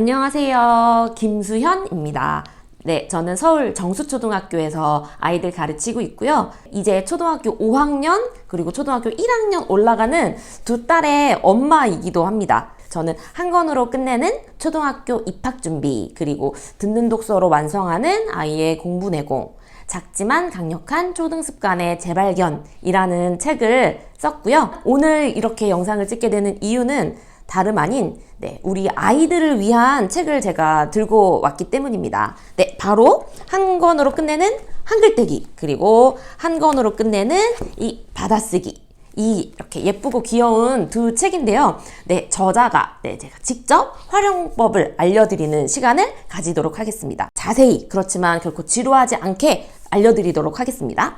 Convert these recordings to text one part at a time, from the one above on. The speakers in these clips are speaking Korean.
안녕하세요. 김수현입니다. 네, 저는 서울 정수초등학교에서 아이들 가르치고 있고요. 이제 초등학교 5학년, 그리고 초등학교 1학년 올라가는 두 딸의 엄마이기도 합니다. 저는 한 권으로 끝내는 초등학교 입학 준비, 그리고 듣는 독서로 완성하는 아이의 공부 내공, 작지만 강력한 초등 습관의 재발견이라는 책을 썼고요. 오늘 이렇게 영상을 찍게 되는 이유는 다름 아닌 네, 우리 아이들을 위한 책을 제가 들고 왔기 때문입니다. 네, 바로 한 권으로 끝내는 한글떼기 그리고 한 권으로 끝내는 이 받아쓰기 이 이렇게 예쁘고 귀여운 두 책인데요. 네, 저자가 네, 제가 직접 활용법을 알려드리는 시간을 가지도록 하겠습니다. 자세히 그렇지만 결코 지루하지 않게 알려드리도록 하겠습니다.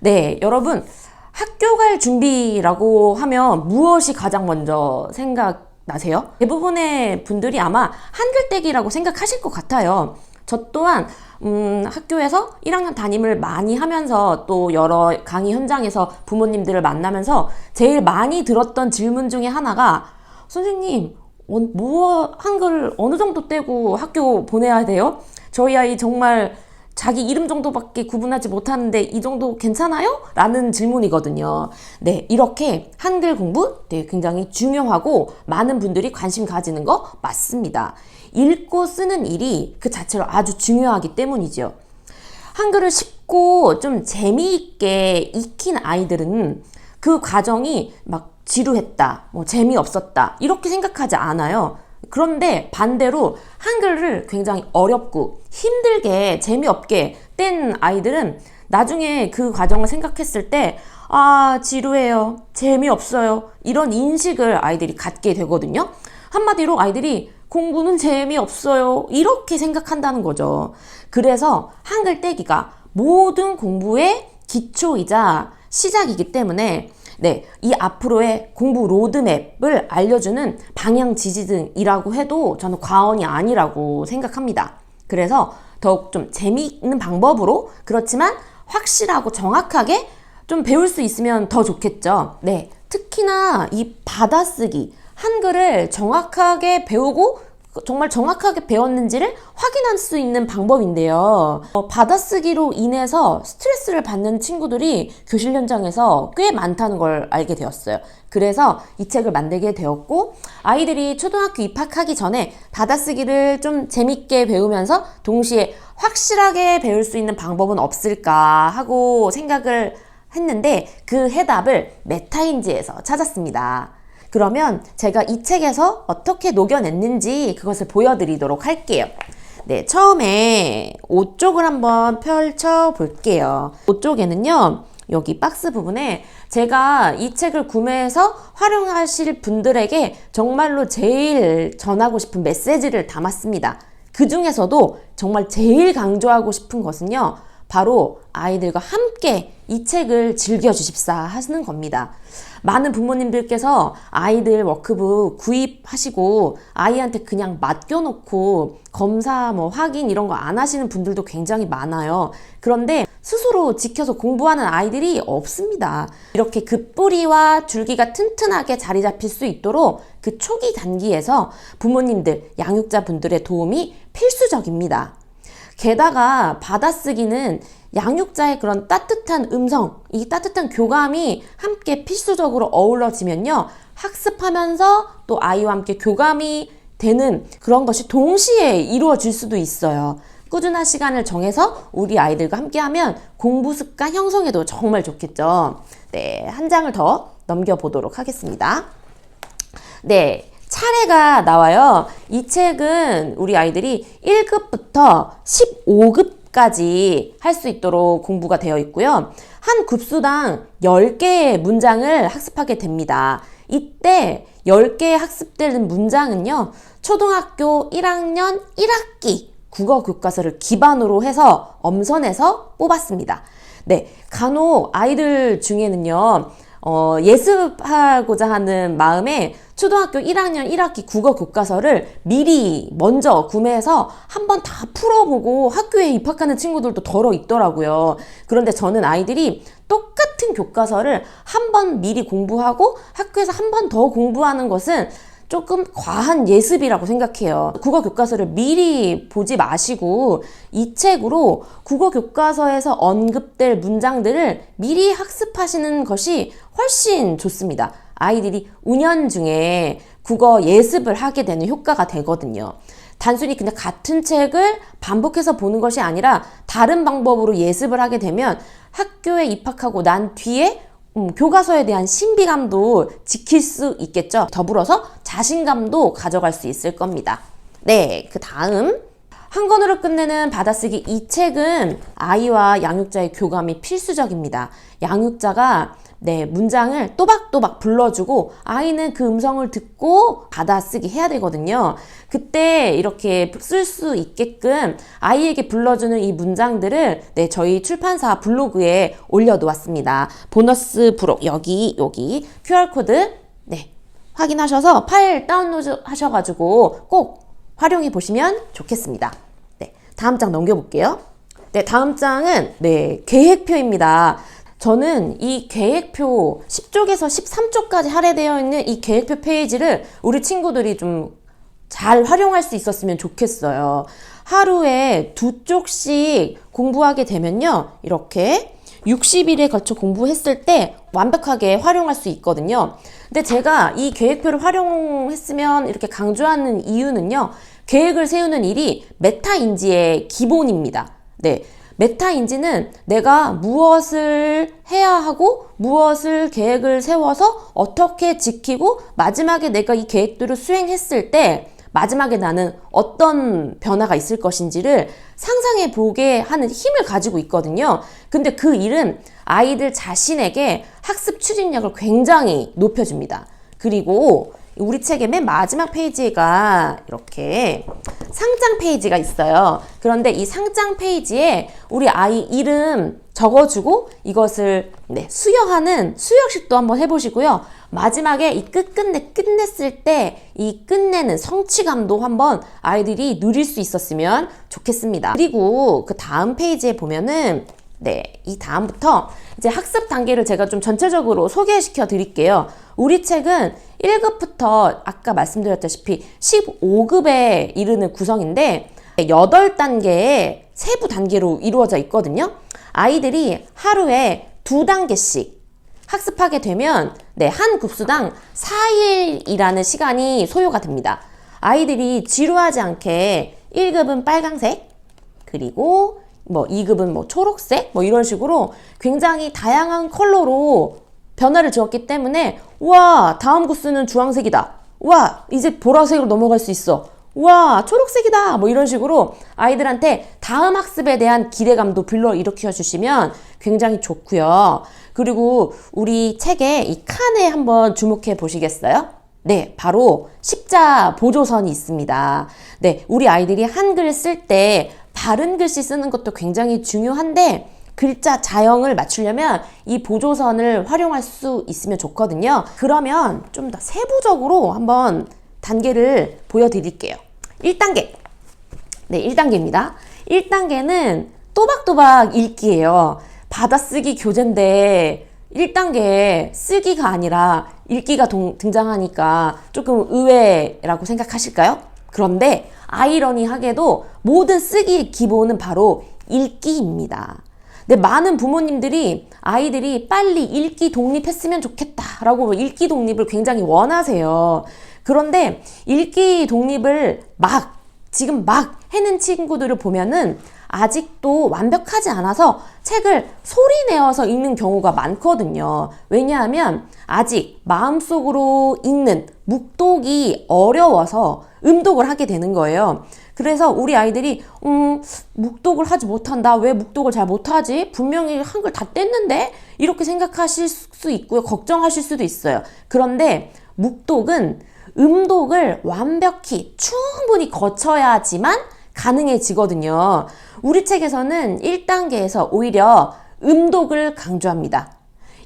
네, 여러분 학교 갈 준비라고 하면 무엇이 가장 먼저 생각 나세요? 대부분의 분들이 아마 한글떼기라고 생각하실 것 같아요. 저 또한 음, 학교에서 1학년 담임을 많이 하면서 또 여러 강의 현장에서 부모님들을 만나면서 제일 많이 들었던 질문 중에 하나가 선생님 어, 뭐 한글 어느 정도 떼고 학교 보내야 돼요? 저희 아이 정말 자기 이름 정도밖에 구분하지 못하는데 이 정도 괜찮아요? 라는 질문이거든요. 네, 이렇게 한글 공부 네, 굉장히 중요하고 많은 분들이 관심 가지는 거 맞습니다. 읽고 쓰는 일이 그 자체로 아주 중요하기 때문이죠. 한글을 쉽고 좀 재미있게 익힌 아이들은 그 과정이 막 지루했다, 뭐 재미없었다, 이렇게 생각하지 않아요. 그런데 반대로 한글을 굉장히 어렵고 힘들게 재미없게 뗀 아이들은 나중에 그 과정을 생각했을 때, 아, 지루해요. 재미없어요. 이런 인식을 아이들이 갖게 되거든요. 한마디로 아이들이 공부는 재미없어요. 이렇게 생각한다는 거죠. 그래서 한글 떼기가 모든 공부의 기초이자 시작이기 때문에 네, 이 앞으로의 공부 로드맵을 알려주는 방향 지지 등이라고 해도 저는 과언이 아니라고 생각합니다. 그래서 더욱 좀 재미있는 방법으로 그렇지만 확실하고 정확하게 좀 배울 수 있으면 더 좋겠죠. 네, 특히나 이 받아쓰기 한글을 정확하게 배우고 정말 정확하게 배웠는지를 확인할 수 있는 방법인데요. 어, 받아쓰기로 인해서 스트레스를 받는 친구들이 교실 현장에서 꽤 많다는 걸 알게 되었어요. 그래서 이 책을 만들게 되었고, 아이들이 초등학교 입학하기 전에 받아쓰기를 좀 재밌게 배우면서 동시에 확실하게 배울 수 있는 방법은 없을까 하고 생각을 했는데 그 해답을 메타인지에서 찾았습니다. 그러면 제가 이 책에서 어떻게 녹여냈는지 그것을 보여드리도록 할게요. 네, 처음에 5쪽을 한번 펼쳐 볼게요. 5쪽에는요, 여기 박스 부분에 제가 이 책을 구매해서 활용하실 분들에게 정말로 제일 전하고 싶은 메시지를 담았습니다. 그 중에서도 정말 제일 강조하고 싶은 것은요, 바로 아이들과 함께 이 책을 즐겨주십사 하시는 겁니다. 많은 부모님들께서 아이들 워크북 구입하시고 아이한테 그냥 맡겨놓고 검사 뭐 확인 이런 거 안 하시는 분들도 굉장히 많아요. 그런데 스스로 지켜서 공부하는 아이들이 없습니다. 이렇게 그 뿌리와 줄기가 튼튼하게 자리 잡힐 수 있도록 그 초기 단기에서 부모님들, 양육자 분들의 도움이 필수적입니다. 게다가 받아쓰기는 양육자의 그런 따뜻한 음성, 이 따뜻한 교감이 함께 필수적으로 어우러지면요. 학습하면서 또 아이와 함께 교감이 되는 그런 것이 동시에 이루어질 수도 있어요. 꾸준한 시간을 정해서 우리 아이들과 함께하면 공부 습관 형성에도 정말 좋겠죠. 네, 한 장을 더 넘겨보도록 하겠습니다. 네, 차례가 나와요. 이 책은 우리 아이들이 1급부터 15급까지 할 수 있도록 공부가 되어 있고요. 한 급수당 10개의 문장을 학습하게 됩니다. 이때 10개 학습되는 문장은요, 초등학교 1학년 1학기 국어 교과서를 기반으로 해서 엄선해서 뽑았습니다. 네, 간혹 아이들 중에는요, 어, 예습하고자 하는 마음에 초등학교 1학년 1학기 국어 교과서를 미리 먼저 구매해서 한번 다 풀어보고 학교에 입학하는 친구들도 덜어 있더라고요. 그런데 저는 아이들이 똑같은 교과서를 한 번 미리 공부하고 학교에서 한 번 더 공부하는 것은 조금 과한 예습이라고 생각해요. 국어 교과서를 미리 보지 마시고 이 책으로 국어 교과서에서 언급될 문장들을 미리 학습하시는 것이 훨씬 좋습니다. 아이들이 운연 중에 국어 예습을 하게 되는 효과가 되거든요. 단순히 그냥 같은 책을 반복해서 보는 것이 아니라 다른 방법으로 예습을 하게 되면 학교에 입학하고 난 뒤에 음, 교과서에 대한 신비감도 지킬 수 있겠죠. 더불어서 자신감도 가져갈 수 있을 겁니다. 네, 그 다음 한 권으로 끝내는 받아쓰기 이 책은 아이와 양육자의 교감이 필수적입니다. 양육자가 네, 문장을 또박또박 불러주고 아이는 그 음성을 듣고 받아쓰기 해야 되거든요. 그때 이렇게 쓸 수 있게끔 아이에게 불러주는 이 문장들을 네, 저희 출판사 블로그에 올려놓았습니다. 보너스 부록 여기 여기 QR코드 네, 확인하셔서 파일 다운로드 하셔가지고 꼭 활용해 보시면 좋겠습니다. 네, 다음 장 넘겨볼게요. 네, 다음 장은 네, 계획표입니다. 저는 이 계획표 10쪽에서 13쪽까지 할애되어 있는 이 계획표 페이지를 우리 친구들이 좀 잘 활용할 수 있었으면 좋겠어요. 하루에 두 쪽씩 공부하게 되면요. 이렇게 60일에 걸쳐 공부했을 때 완벽하게 활용할 수 있거든요. 근데 제가 이 계획표를 활용했으면 이렇게 강조하는 이유는요. 계획을 세우는 일이 메타인지의 기본입니다. 네. 메타인지는 내가 무엇을 해야 하고 무엇을 계획을 세워서 어떻게 지키고 마지막에 내가 이 계획들을 수행했을 때 마지막에 나는 어떤 변화가 있을 것인지를 상상해 보게 하는 힘을 가지고 있거든요. 근데 그 일은 아이들 자신에게 학습 추진력을 굉장히 높여줍니다. 그리고 우리 책의 맨 마지막 페이지가 이렇게 상장 페이지가 있어요. 그런데 이 상장 페이지에 우리 아이 이름 적어주고 이것을 네, 수여하는 수여식도 한번 해보시고요. 마지막에 이 끝끝내 끝냈을 때 이 끝내는 성취감도 한번 아이들이 누릴 수 있었으면 좋겠습니다. 그리고 그 다음 페이지에 보면은 네, 이 다음부터 이제 학습 단계를 제가 좀 전체적으로 소개시켜 드릴게요. 우리 책은 1급부터 아까 말씀드렸다시피 15급에 이르는 구성인데 8단계의 세부 단계로 이루어져 있거든요. 아이들이 하루에 두 단계씩 학습하게 되면 네, 한 급수당 4일이라는 시간이 소요가 됩니다. 아이들이 지루하지 않게 1급은 빨강색, 그리고 뭐 2급은 뭐 초록색, 뭐 이런 식으로 굉장히 다양한 컬러로 변화를 주었기 때문에 와, 다음 구스는 주황색이다. 와, 이제 보라색으로 넘어갈 수 있어. 와, 초록색이다. 뭐 이런 식으로 아이들한테 다음 학습에 대한 기대감도 불러 일으켜 주시면 굉장히 좋고요. 그리고 우리 책의 이 칸에 한번 주목해 보시겠어요? 네, 바로 십자 보조선이 있습니다. 네, 우리 아이들이 한글 쓸때 바른 글씨 쓰는 것도 굉장히 중요한데 글자 자형을 맞추려면 이 보조선을 활용할 수 있으면 좋거든요. 그러면 좀 더 세부적으로 한번 단계를 보여드릴게요. 1단계. 네, 1단계입니다. 1단계는 또박또박 읽기예요. 받아쓰기 교재인데 1단계 쓰기가 아니라 읽기가 동, 등장하니까 조금 의외라고 생각하실까요? 그런데 아이러니하게도 모든 쓰기의 기본은 바로 읽기입니다. 근데 많은 부모님들이 아이들이 빨리 읽기 독립했으면 좋겠다라고 읽기 독립을 굉장히 원하세요. 그런데 읽기 독립을 막 지금 막 해는 친구들을 보면은 아직도 완벽하지 않아서 책을 소리 내어서 읽는 경우가 많거든요. 왜냐하면 아직 마음속으로 읽는 묵독이 어려워서 음독을 하게 되는 거예요. 그래서 우리 아이들이 음, 묵독을 하지 못한다. 왜 묵독을 잘 못하지? 분명히 한글 다 뗐는데 이렇게 생각하실 수 있고요. 걱정하실 수도 있어요. 그런데 묵독은 음독을 완벽히 충분히 거쳐야지만 가능해지거든요. 우리 책에서는 1단계에서 오히려 음독을 강조합니다.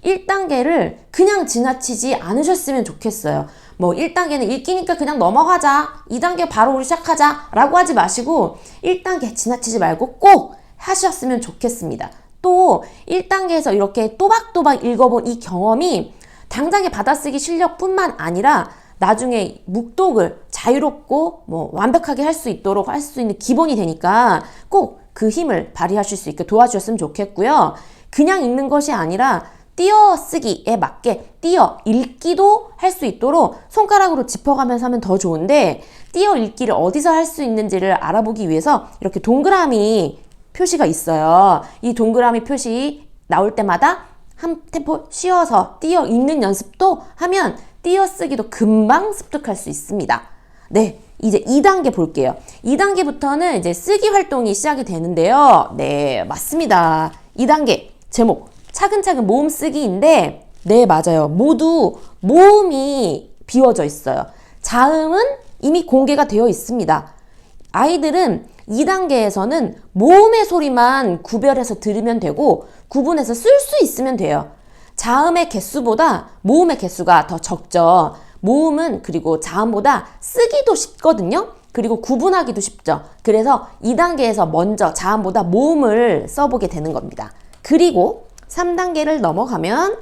1단계를 그냥 지나치지 않으셨으면 좋겠어요. 뭐 1단계는 읽기니까 그냥 넘어가자. 2단계 바로 우리 시작하자. 라고 하지 마시고 1단계 지나치지 말고 꼭 하셨으면 좋겠습니다. 또 1단계에서 이렇게 또박또박 읽어본 이 경험이 당장의 받아쓰기 실력뿐만 아니라 나중에 묵독을 자유롭고 뭐 완벽하게 할 수 있도록 할 수 있는 기본이 되니까 꼭 그 힘을 발휘하실 수 있게 도와주셨으면 좋겠고요. 그냥 읽는 것이 아니라 띄어쓰기에 맞게 띄어 읽기도 할 수 있도록 손가락으로 짚어가면서 하면 더 좋은데 띄어 읽기를 어디서 할 수 있는지를 알아보기 위해서 이렇게 동그라미 표시가 있어요. 이 동그라미 표시 나올 때마다 한 템포 쉬어서 띄어 읽는 연습도 하면 띄어쓰기도 금방 습득할 수 있습니다. 네. 이제 2단계 볼게요. 2단계부터는 이제 쓰기 활동이 시작이 되는데요. 네, 맞습니다. 2단계 제목 차근차근 모음 쓰기인데 네, 맞아요. 모두 모음이 비워져 있어요. 자음은 이미 공개가 되어 있습니다. 아이들은 2단계에서는 모음의 소리만 구별해서 들으면 되고 구분해서 쓸 수 있으면 돼요. 자음의 개수보다 모음의 개수가 더 적죠. 모음은 그리고 자음보다 쓰기도 쉽거든요. 그리고 구분하기도 쉽죠. 그래서 2단계에서 먼저 자음보다 모음을 써보게 되는 겁니다. 그리고 3단계를 넘어가면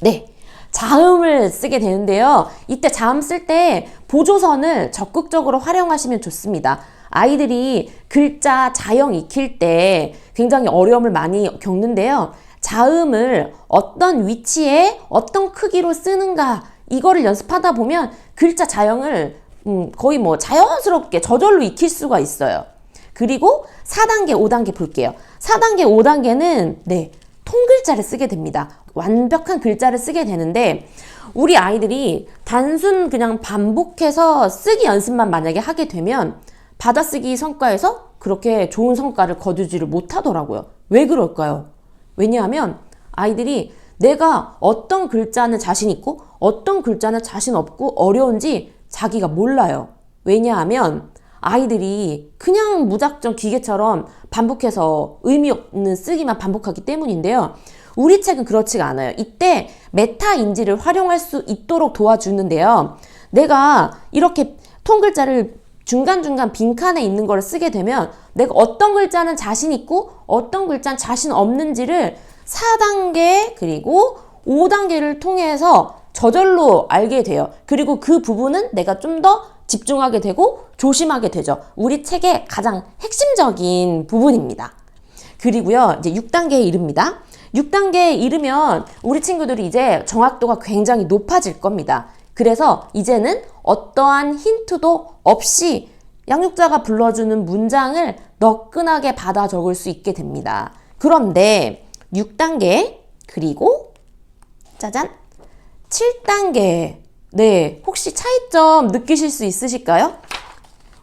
네. 자음을 쓰게 되는데요. 이때 자음 쓸 때 보조선을 적극적으로 활용하시면 좋습니다. 아이들이 글자 자형 익힐 때 굉장히 어려움을 많이 겪는데요. 자음을 어떤 위치에 어떤 크기로 쓰는가 이거를 연습하다 보면 글자 자형을 음, 거의 뭐 자연스럽게 저절로 익힐 수가 있어요. 그리고 4단계, 5단계 볼게요. 4단계, 5단계는 네, 통글자를 쓰게 됩니다. 완벽한 글자를 쓰게 되는데 우리 아이들이 단순 그냥 반복해서 쓰기 연습만 만약에 하게 되면 받아쓰기 성과에서 그렇게 좋은 성과를 거두지를 못하더라고요. 왜 그럴까요? 왜냐하면 아이들이 내가 어떤 글자는 자신 있고 어떤 글자는 자신 없고 어려운지 자기가 몰라요. 왜냐하면 아이들이 그냥 무작정 기계처럼 반복해서 의미 없는 쓰기만 반복하기 때문인데요. 우리 책은 그렇지가 않아요. 이때 메타 인지를 활용할 수 있도록 도와주는데요. 내가 이렇게 통글자를 중간중간 빈칸에 있는 걸 쓰게 되면 내가 어떤 글자는 자신 있고 어떤 글자는 자신 없는지를 4단계 그리고 5단계를 통해서 저절로 알게 돼요. 그리고 그 부분은 내가 좀 더 집중하게 되고 조심하게 되죠. 우리 책의 가장 핵심적인 부분입니다. 그리고요, 이제 6단계에 이릅니다. 6단계에 이르면 우리 친구들이 이제 정확도가 굉장히 높아질 겁니다. 그래서 이제는 어떠한 힌트도 없이 양육자가 불러주는 문장을 너끈하게 받아 적을 수 있게 됩니다. 그런데 6단계, 그리고 짜잔, 7단계. 네, 혹시 차이점 느끼실 수 있으실까요?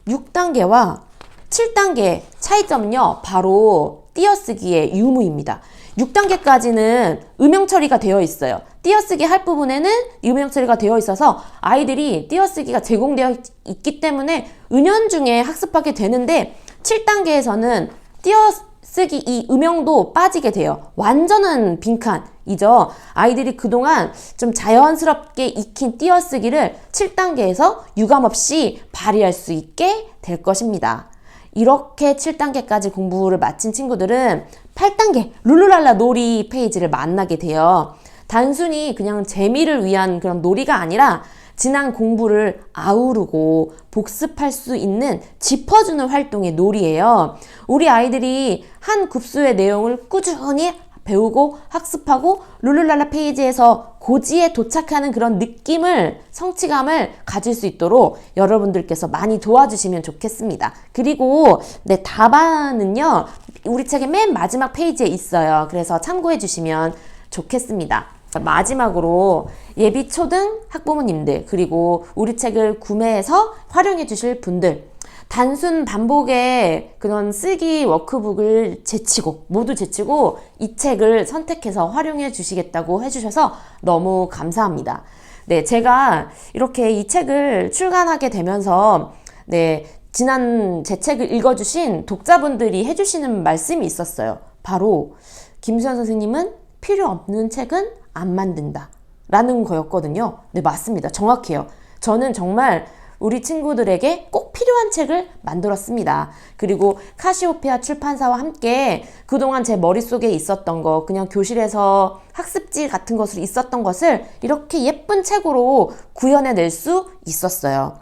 6단계와 7단계 차이점은요, 바로 띄어쓰기의 유무입니다. 6단계까지는 음영 처리가 되어 있어요. 띄어쓰기 할 부분에는 음영 처리가 되어 있어서 아이들이 띄어쓰기가 제공되어 있기 때문에 은연중에 학습하게 되는데 7단계에서는 띄어 쓰기 이 음영도 빠지게 돼요. 완전한 빈칸이죠. 아이들이 그동안 좀 자연스럽게 익힌 띄어쓰기를 7단계에서 유감 없이 발휘할 수 있게 될 것입니다. 이렇게 7단계까지 공부를 마친 친구들은 8단계 룰루랄라 놀이 페이지를 만나게 돼요. 단순히 그냥 재미를 위한 그런 놀이가 아니라 지난 공부를 아우르고 복습할 수 있는 짚어주는 활동의 놀이예요. 우리 아이들이 한 급수의 내용을 꾸준히 배우고 학습하고 룰루랄라 페이지에서 고지에 도착하는 그런 느낌을 성취감을 가질 수 있도록 여러분들께서 많이 도와주시면 좋겠습니다. 그리고 네 답안은요 우리 책의 맨 마지막 페이지에 있어요. 그래서 참고해 주시면 좋겠습니다. 마지막으로 예비 초등 학부모님들 그리고 우리 책을 구매해서 활용해 주실 분들 단순 반복의 그런 쓰기 워크북을 제치고 모두 제치고 이 책을 선택해서 활용해 주시겠다고 해주셔서 너무 감사합니다. 네, 제가 이렇게 이 책을 출간하게 되면서 네, 지난 제 책을 읽어주신 독자분들이 해주시는 말씀이 있었어요. 바로 김수현 선생님은 필요 없는 책은 안 만든다. 라는 거였거든요. 네, 맞습니다. 정확해요. 저는 정말 우리 친구들에게 꼭 필요한 책을 만들었습니다. 그리고 카시오페아 출판사와 함께 그동안 제 머릿속에 있었던 거, 그냥 교실에서 학습지 같은 것으로 있었던 것을 이렇게 예쁜 책으로 구현해낼 수 있었어요.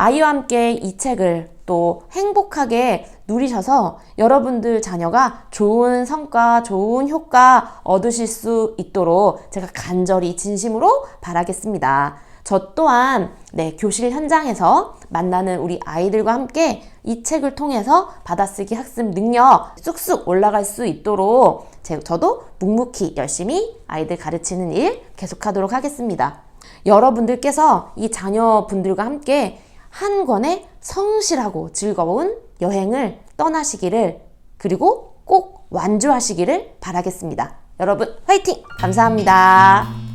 아이와 함께 이 책을 또 행복하게 누리셔서 여러분들 자녀가 좋은 성과, 좋은 효과 얻으실 수 있도록 제가 간절히 진심으로 바라겠습니다. 저 또한 네, 교실 현장에서 만나는 우리 아이들과 함께 이 책을 통해서 받아쓰기 학습 능력 쑥쑥 올라갈 수 있도록 제, 저도 묵묵히 열심히 아이들 가르치는 일 계속하도록 하겠습니다. 여러분들께서 이 자녀분들과 함께 한 권의 성실하고 즐거운 여행을 떠나시기를 그리고 꼭 완주하시기를 바라겠습니다. 여러분 화이팅! 감사합니다.